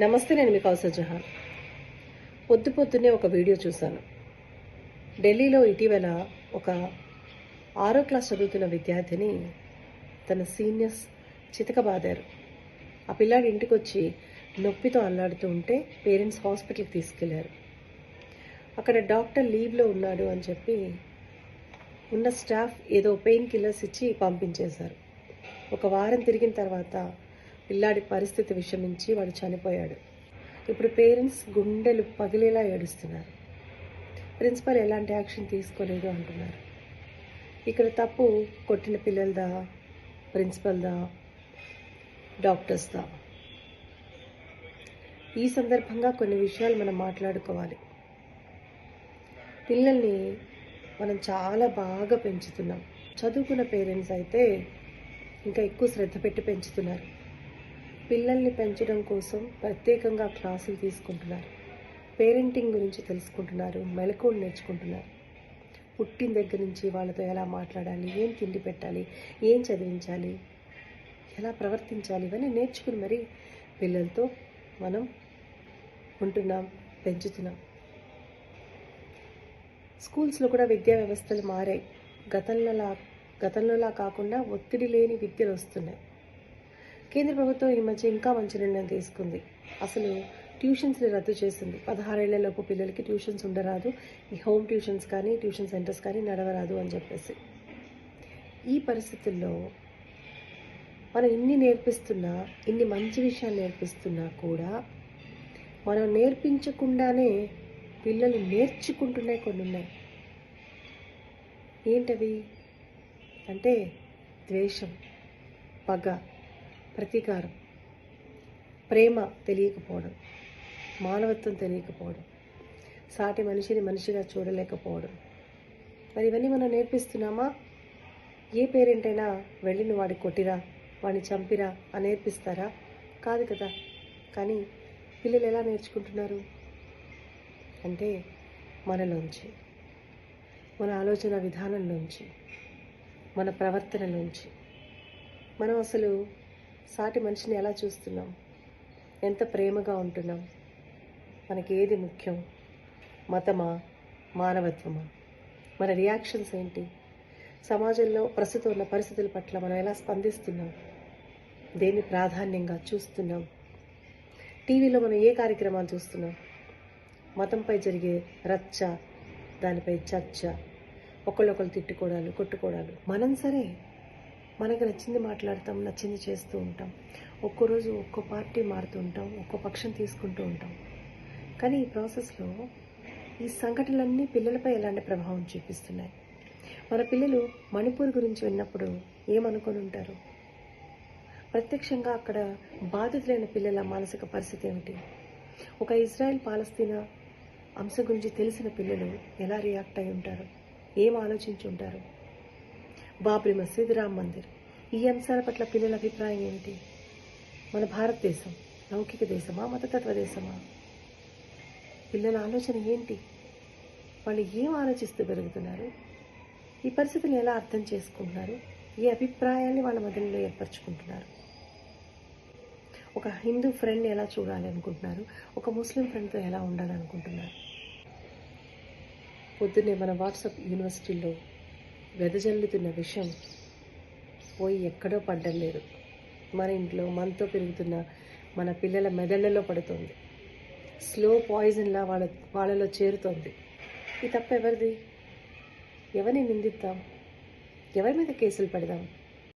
నమస్తే నేను మీ కౌసర్ జహాన్. పొద్దు పొద్దున్నే ఒక వీడియో చూశాను. ఢిల్లీలో ఇటీవల ఒక ఆరో క్లాస్ చదువుతున్న విద్యార్థిని తన సీనియర్స్ చితకబాదారు. ఆ పిల్లాడి ఇంటికి వచ్చి నొప్పితో అల్లాడుతూ ఉంటే పేరెంట్స్ హాస్పిటల్కి తీసుకెళ్ళారు. అక్కడ డాక్టర్ లీవ్లో ఉన్నాడు అని చెప్పి ఉన్న స్టాఫ్ ఏదో పెయిన్ కిల్లర్స్ ఇచ్చి పంపించేశారు. ఒక వారం తిరిగిన తర్వాత పిల్లాడి పరిస్థితి విషమించి వాడు చనిపోయాడు. ఇప్పుడు పేరెంట్స్ గుండెలు పగిలేలా ఏడుస్తున్నారు. ప్రిన్సిపల్ ఎలాంటి యాక్షన్ తీసుకోలేదు అంటున్నారు. ఇక్కడ తప్పు కొట్టిన పిల్లలదా ప్రిన్సిపల్దా డాక్టర్స్దా? ఈ సందర్భంగా కొన్ని విషయాలు మనం మాట్లాడుకోవాలి. పిల్లల్ని మనం చాలా బాగా పెంచుతున్నాం. చదువుకున్న పేరెంట్స్ అయితే ఇంకా ఎక్కువ శ్రద్ధ పెట్టి పెంచుతున్నారు. పిల్లల్ని పెంచడం కోసం ప్రత్యేకంగా క్లాసులు తీసుకుంటున్నారు. పేరెంటింగ్ గురించి తెలుసుకుంటున్నారు మెలకువలు నేర్చుకుంటున్నారు. పుట్టిన దగ్గర నుంచి వాళ్ళతో ఎలా మాట్లాడాలి ఏం తిండి పెట్టాలి ఏం చదివించాలి ఎలా ప్రవర్తించాలి ఇవన్నీ నేర్చుకుని మరి పిల్లలతో మనం ఉంటున్నాం పెంచుతున్నాం. స్కూల్స్లో కూడా విద్యా వ్యవస్థలు మారాయి. గతంలోలా గతంలోలా కాకుండా ఒత్తిడి లేని విద్యలు వస్తున్నాయి. కేంద్ర ప్రభుత్వం ఈ మధ్య ఇంకా మంచి నిర్ణయం తీసుకుంది. అసలు ట్యూషన్స్ని రద్దు చేసింది. పదహారేళ్ళలోపు పిల్లలకి ట్యూషన్స్ ఉండరాదు. ఈ హోమ్ ట్యూషన్స్ కానీ ట్యూషన్ సెంటర్స్ కానీ నడవరాదు అని చెప్పేసి. ఈ పరిస్థితుల్లో మనం ఇన్ని నేర్పిస్తున్నా ఇన్ని మంచి విషయాలు నేర్పిస్తున్నా కూడా మనం నేర్పించకుండానే పిల్లలు నేర్చుకుంటున్నాయి కొన్ని ఉన్నాయి. ఏంటవి? అంటే ద్వేషం పగ. ప్రతీకారం. ప్రేమ తెలియకపోవడం మానవత్వం తెలియకపోవడం సాటి మనిషిని మనిషిగా చూడలేకపోవడం. మరి ఇవన్నీ మనం నేర్పిస్తున్నామా? ఏ పేరెంట్ అయినా వెళ్ళిన వాడి కొట్టిరా వాడిని చంపిరా అని నేర్పిస్తారా కాదు కదా. కానీ పిల్లలు ఎలా నేర్చుకుంటున్నారు? అంటే మనలోంచి మన ఆలోచన విధానంలోంచి మన ప్రవర్తనలోంచి. మనం అసలు సాటి మనిషిని ఎలా చూస్తున్నాం? ఎంత ప్రేమగా ఉంటున్నాం? మనకి ఏది ముఖ్యం? మతమా? మానవత్వమా? మన రియాక్షన్స్ ఏంటి? సమాజంలో ప్రస్తుతం ఉన్న పరిస్థితుల పట్ల మనం ఎలా స్పందిస్తున్నాం? దేన్ని ప్రాధాన్యంగా చూస్తున్నాం? టీవీలో మనం ఏ కార్యక్రమాలు చూస్తున్నాం? మతంపై జరిగే రచ్చ దానిపై చర్చ ఒకళ్ళొకళ్ళు తిట్టుకోవడాలు కొట్టుకోవడాలు. మనం సరే మనకు నచ్చింది మాట్లాడతాం నచ్చింది చేస్తూ ఉంటాం. ఒక్కో రోజు ఒక్కో పార్టీ మారుతూ ఉంటాం ఒక్కో పక్షం తీసుకుంటూ ఉంటాం. కానీ ఈ ప్రాసెస్లో ఈ సంఘటనలన్నీ పిల్లలపై ఎలాంటి ప్రభావం చూపిస్తున్నాయి? మన పిల్లలు మణిపూర్ గురించి విన్నప్పుడు ఏమనుకొని ఉంటారు? ప్రత్యక్షంగా అక్కడ బాధితులైన పిల్లల మానసిక పరిస్థితి ఏమిటి? ఒక ఇజ్రాయెల్ పాలస్తీనా అంశం గురించి తెలిసిన పిల్లలు ఎలా రియాక్ట్ అయి ఉంటారు? ఏం ఆలోచించి ఉంటారు? బాబ్రీ మసీద్ రామ్ మందిర్. ఈ అంశాల పట్ల పిల్లల అభిప్రాయం ఏమిటి మన భారతదేశం లౌకిక దేశమా మతతత్వ దేశమా? పిల్లల ఆలోచన ఏంటి? వాళ్ళు ఏం ఆలోచిస్తూ పెరుగుతున్నారు? ఈ పరిస్థితిని ఎలా అర్థం చేసుకుంటున్నారు? ఈ అభిప్రాయాన్ని వాళ్ళ మధ్యలో ఏర్పరచుకుంటున్నారు? ఒక హిందూ ఫ్రెండ్ని ఎలా చూడాలి అనుకుంటున్నారు ఒక ముస్లిం ఫ్రెండ్తో ఎలా ఉండాలనుకుంటున్నారు? పొద్దున్నే మన వాట్సాప్ యూనివర్సిటీలో వెదజల్లుతున్న విషయం పోయి ఎక్కడో పడ్డం లేదు. మన ఇంట్లో మనతో పెరుగుతున్న మన పిల్లల మెదళ్ళలో పడుతుంది. స్లో పాయిజన్లా వాళ్ళ వాళ్ళలో చేరుతోంది. ఈ తప్ప ఎవరిది? ఎవరిని నిందిద్దాం? ఎవరి మీద కేసులు పెడదాం?